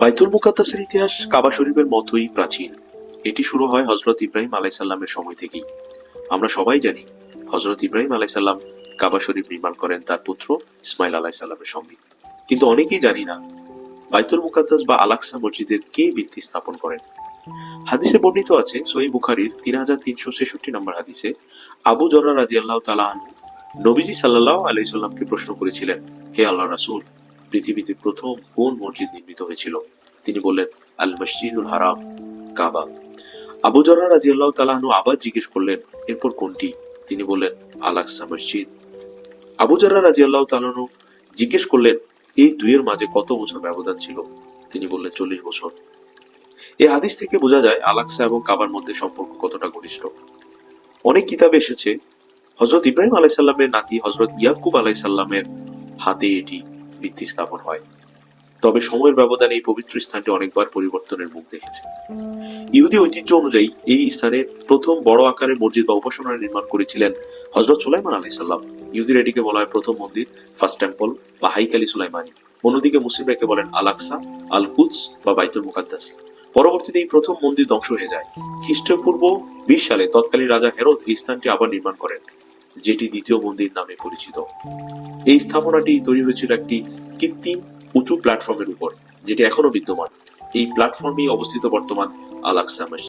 বাইতুল মুকাদ্দাসের ইতিহাস কাবা শরীফের মতোই প্রাচীন। এটি শুরু হয় হজরত ইব্রাহিম আলাইসাল্লামের সময় থেকেই। আমরা সবাই জানি হজরত ইব্রাহিম আলাইসাল্লাম কাবা শরীফ নির্মাণ করেন তার পুত্র ইসমাইল আলাইসাল্লামের সঙ্গে। কিন্তু অনেকেই জানি না বাইতুল মুকাদ্দাস বা আলাকসা মসজিদের কে ভিত্তি স্থাপন করেন। হাদিসে বর্ণিত আছে সহি বুখারির তিন হাজার তিনশো ছেষট্টি নম্বর হাদিসে আবু জর্রা রাজি আল্লাহ তালাহ নবীজি সাল্লাহ আলাইসাল্লামকে প্রশ্ন করেছিলেন, হে আল্লাহ রাসূল পৃথিবীতে প্রথম কোন মসজিদ নির্মিত হয়েছিল? তিনি বললেন আল মসজিদুল হারাম, কাবা। আবু জর্রা রাজি আল্লাহ তালাহনু আবার জিজ্ঞেস করলেন, এরপর কোনটি? তিনি বললেন আল আকসা মসজিদ। আবু জর্রা রাজি আল্লাহ তালাহনু জিজ্ঞেস করলেন, এই দুইয়ের মাঝে কত বছর ব্যবধান ছিল? তিনি বললেন, চল্লিশ বছর। এই হাদিস থেকে বোঝা যায় আলাক্সা এবং কাবার মধ্যে সম্পর্ক কতটা ঘনিষ্ঠ। অনেক কিতাবে এসেছে হজরত ইব্রাহিম আলাইসাল্লামের নাতি হজরত ইয়াকুব আলাইসাল্লামের হাতে এটি ভিত্তি স্থাপন হয়। তবে সময়ের ব্যবধানে এই পবিত্র স্থানটি অনেকবার পরিবর্তনের মুখ দেখেছে। ইহুদি ঐতিহ্য অনুযায়ী এই স্থানে প্রথম বড় আকারের মসজিদ বা উপাসনার নির্মাণ করেছিলেন হজরত সুলাইমান আলাইসাল্লাম ইহুদির এটিকে বলা হয় প্রথম মন্দির ফার্স্ট টেম্পল বা হাইকালি সুলাইমানি। অন্যদিকে মুসলিমরা একে বলেন আল আকসা আল কুদস বা বাইতুল মুকাদ্দাস। পরবর্তীতে এই প্রথম মন্দির ধ্বংস হয়ে যায়। খ্রিস্টপূর্ব বিশ সালে তৎকালীন রাজা হেরত এই স্থানটি আবার নির্মাণ করেন। যেটি দ্বিতীয় মন্দির নামে পরিচিত। এই স্থাপনাটি তৈরি হয়েছিল একটি কৃত্রিম উঁচু প্ল্যাটফর্মের উপর, যেটি এখনও বিদ্যমান। এই প্ল্যাটফর্মেই অবস্থিত বর্তমান আল